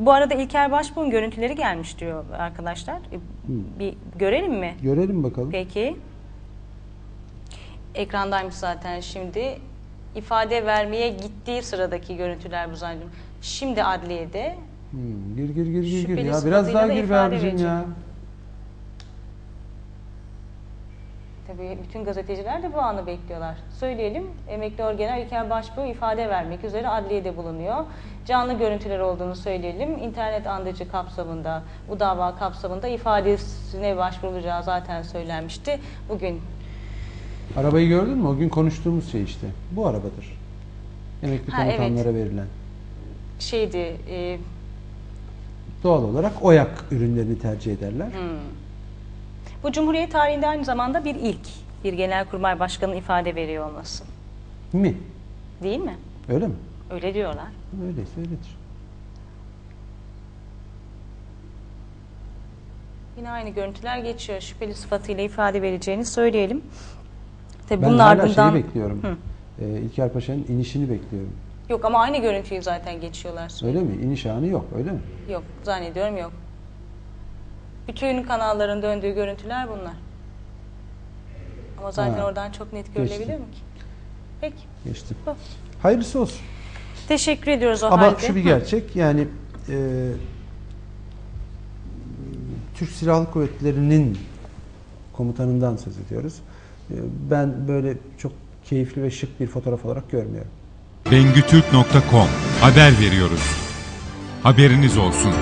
Bu arada İlker Başbuğ'un görüntüleri gelmiş diyor arkadaşlar. E, Bir görelim mi? Görelim bakalım. Peki. Ekrandaymış zaten şimdi. İfade vermeye gittiği sıradaki görüntüler bu zannediyorum. Şimdi adliyede. Hmm, gir gir gir gir gir. Şüpheli Ya biraz sıfatıyla daha da gir be ifade abicim verecek. ya. Tabii bütün gazeteciler de bu anı bekliyorlar. Söyleyelim, emekli orgeneral İlker Başbuğ ifade vermek üzere adliyede bulunuyor. Canlı görüntüler olduğunu söyleyelim. İnternet andıcı kapsamında, bu dava kapsamında ifadesine başvurulacağı zaten söylenmişti. Bugün Arabayı gördün mü? O gün konuştuğumuz şey işte. Bu arabadır. Emekli Ha, evet. komutanlara verilen. şeydi, e, Doğal olarak oyak ürünlerini tercih ederler. Bu Cumhuriyet tarihinde aynı zamanda bir ilk. Bir genelkurmay başkanı ifade veriyor olması. Mi? Değil mi? Öyle mi? Öyle diyorlar. Öyleyse öyledir. Yine aynı görüntüler geçiyor. Şüpheli sıfatıyla ifade vereceğini söyleyelim. Tabii Ben bunun hala ardından... şeyi bekliyorum. Ee, İlker Paşa'nın inişini bekliyorum. Yok ama aynı görüntüyü zaten geçiyorlar. Öyle mi? İniş anı yok öyle mi? Yok zannediyorum yok. Bütün kanalların döndüğü görüntüler bunlar. Ama zaten Ha, oradan çok net görülebilir mi ki? Peki. Geçti. Bu. Hayırlısı olsun. Teşekkür ediyoruz o Ama halde. şu bir gerçek yani e, Türk Silahlı Kuvvetleri'nin komutanından söz ediyoruz. E, ben böyle çok keyifli ve şık bir fotoğraf olarak görmüyorum. Bengütürk.com haber veriyoruz. Haberiniz olsun.